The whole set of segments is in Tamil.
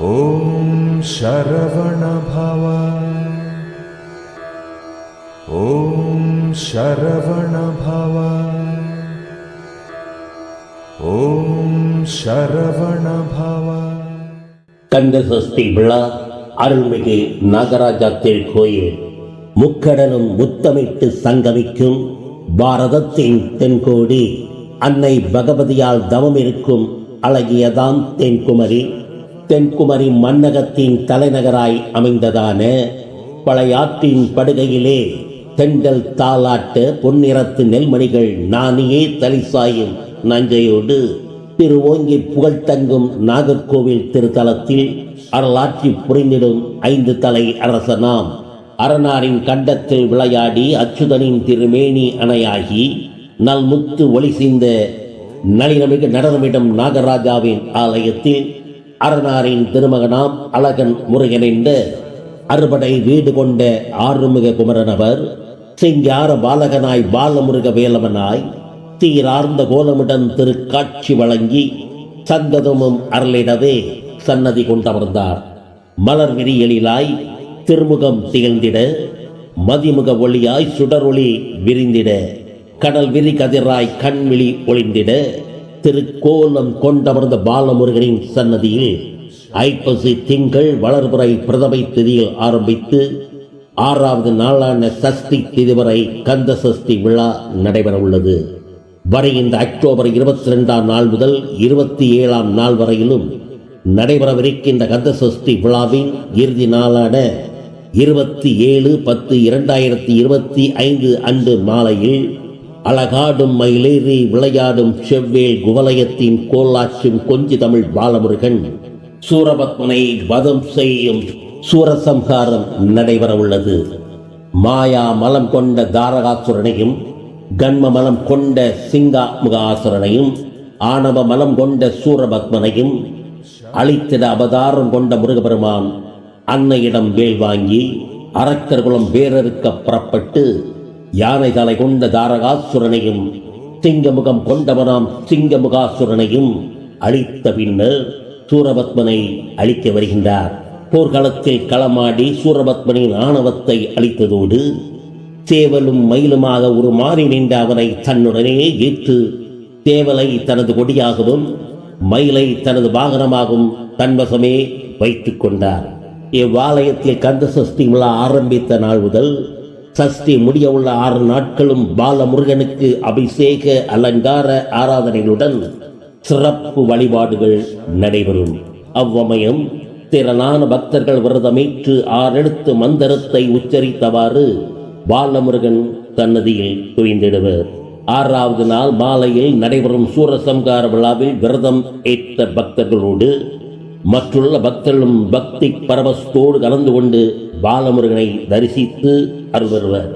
ॐ शरवणभव ॐ शरवणभव ॐ शरवणभव கந்த சஷ்டி விழா அருள்மிகு நாகராஜா திருக்கோயில் முக்கடலும் முத்தமிட்டு சங்கமிக்கும் பாரதத்தின் தென்கோடி அன்னை பகவதியால் தவம் இருக்கும் அழகியதாம் தென்குமரி தென்குமரி மன்னகத்தின் தலைநகராய் அமைந்ததான பழையாற்றின் படுகையிலே தெண்டல் தாலாட்ட பொன்னிறத்து நெல்மணிகள் நானியே தலிசாயும் நஞ்சையோடு திருவோங்கி புகழ் தங்கும் நாகர்கோவில் திருத்தலத்தில் அருளாட்சி புரிந்திடும் ஐந்து தலை அரசனாம். அரணாரின் கண்டத்தில் விளையாடி அச்சுதனின் திருமேனி அணையாகி நல்முத்து ஒளி சிந்த நளினமிகு நடனமிடும் நாகராஜாவின் ஆலயத்தில் அரணாரின் திருமகனாம் அழகன் முருகன் அறுபடை வீடு கொண்ட ஆறுமுக குமரனவர் சிங்கார பாலகனாய் பாலமுருக வேலவனாய் தீரார்ந்த கோலமுடன் திருக்காட்சி வழங்கி சங்கதமும் அருளிடவே சன்னதி கொண்டமர்ந்தார் மலர் விரியலிலாய் திருமுகம் திகழ்ந்திட மதிமுக ஒளியாய் சுடரொளி விரிந்திட கடல் விரி கதிராய் கண்விழி ஒளிந்திட திருக்கோலம் கொண்டமர்ந்த பாலமுருகனின் சன்னதியில் ஐப்பசி திங்கள் வளர்புறை பிரதமை திதியில் ஆரம்பித்து ஆறாவது நாளான சஷ்டி திதி வரை கந்த சஷ்டி விழா நடைபெற உள்ளது. வரை இந்த அக்டோபர் இருபத்தி ரெண்டாம் நாள் முதல் இருபத்தி ஏழாம் நாள் வரையிலும் நடைபெறவிருக்கின்ற கந்த சஷ்டி விழாவின் இறுதி நாளான இருபத்தி ஏழு பத்து இரண்டாயிரத்தி இருபத்தி ஐந்து அன்று மாலையில் அழகாடும் மயிலேறி விளையாடும் செவ்வேல் குவலயத்தின் கோலாச்சும் கொஞ்சி தமிழ் பாலமுருகன். சூரபத்மனை வதம் செய்யும் சூரசம்ஹாரம் நடைபெறவுள்ளது. மாயா மலம் கொண்ட தாரகாசுரனையும் கண்ம மலம் கொண்ட சிங்காமுகாசுரனையும் ஆணவ மலம் கொண்ட சூரபத்மனையும் அழித்திட அவதாரம் கொண்ட முருகபெருமான் அன்னையிடம் வேல் வாங்கி அரக்கர்குலம் வேறறுக்க புறப்பட்டு யானை தலை கொண்ட தாரகாசுரனையும் சிங்கமுகம் கொண்டவனாம் சிங்கமுகாசுரனையும் அழித்த பின்னர் சூரபத்மனை அழிக்க வருகின்றார். போர்க்களத்தில் களமாடி சூரபத்மனின் ஆணவத்தை அழித்ததோடு சேவலும் மயிலுமாக ஒரு மாறி நின்ற அவனை தன்னுடனே ஏற்று தேவலை தனது கொடியாகவும் மயிலை தனது வாகனமாகவும் தன்வசமே வைத்துக் கொண்டார். இவ்வாலயத்தில் கந்த சஷ்டி விழா ஆரம்பித்த நாள் முதல் சஷ்டி முடிய உள்ள ஆறு நாட்களும் பாலமுருகனுக்கு அபிஷேக அலங்கார ஆராதனைகளுடன் சிறப்பு வழிபாடுகள் நடைபெறும். அவ்வமயம் திரளான பக்தர்கள் விரதமேற்று ஆறெழுத்து மந்திரத்தை உச்சரித்தவாறு பாலமுருகன் சன்னதியில் குவிந்திடுவர் ஆறாவது நாள் மாலையில் நடைபெறும் சூரசம்கார விழாவில் விரதம் ஏற்ற பக்தர்களோடு மற்றுள்ள பக்தர்களும் பக்தி பரவசத்தோடு கலந்து கொண்டு பாலமுருகனை தரிசித்து அருள்வருவர்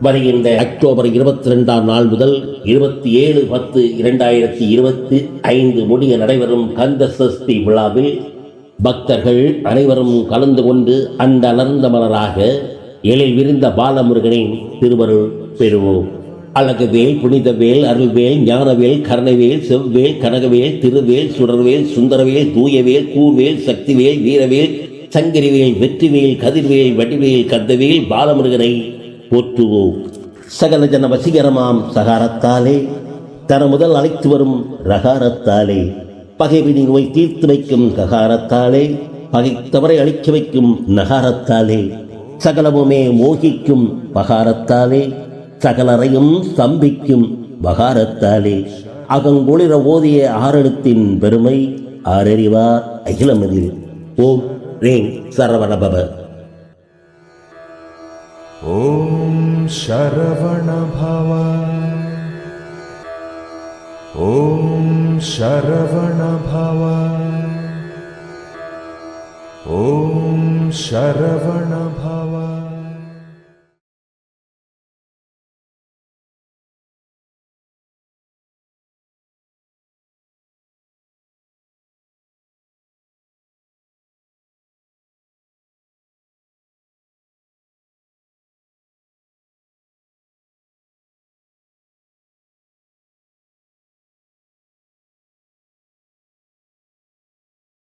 வருகின்ற அக்டோபர் இருபத்தி ரெண்டாம் நாள் முதல் இருபத்தி ஏழு பத்து இரண்டாயிரத்தி இருபத்தி ஐந்து முடிய நடைபெறும் கந்த சஷ்டி விழாவில் பக்தர்கள் அனைவரும் கலந்து கொண்டு அந்த அலர்ந்த மலராக எழில் விரிந்த பாலமுருகனின் திருவருள் பெறுவோம். அழகுவேல் புனிதவேல் அருள்வேல் ஞானவேல் கருணவேல் செவ்வேல் கனகவேல் திருவேல் சுடர்வேல் சுந்தரவேல் தூயவேல் கூவேல் சக்திவேல் வீரவேல் சங்கரிவேல் வெற்றிவேல் கதிர்வேல் வடிவேல் கந்தவேல் பாலமுருகனை போற்றுவோம். சகல ஜன வசீகரமாம் சகாரத்தாலே தன முதல் அழைத்து வரும் ரகாரத்தாலே பகைவினி நோய் தீர்த்து வைக்கும் ககாரத்தாலே பகைத்தவரை அழிக்க வைக்கும் நகாரத்தாலே சகலமுமே மோகிக்கும் பகாரத்தாலே சகலரையும் ஸ்தம்பிக்கும் பகாரத்தாலே அகங்குளிர ஓதிய ஆரணத்தின் பெருமை ஆரறிவார் அகிலமதில் ஓம் ரேங் சரவணபவ. ஓம் சரவணபவ. ஓம் சரவணபவ. ஓம் சரவணபவ.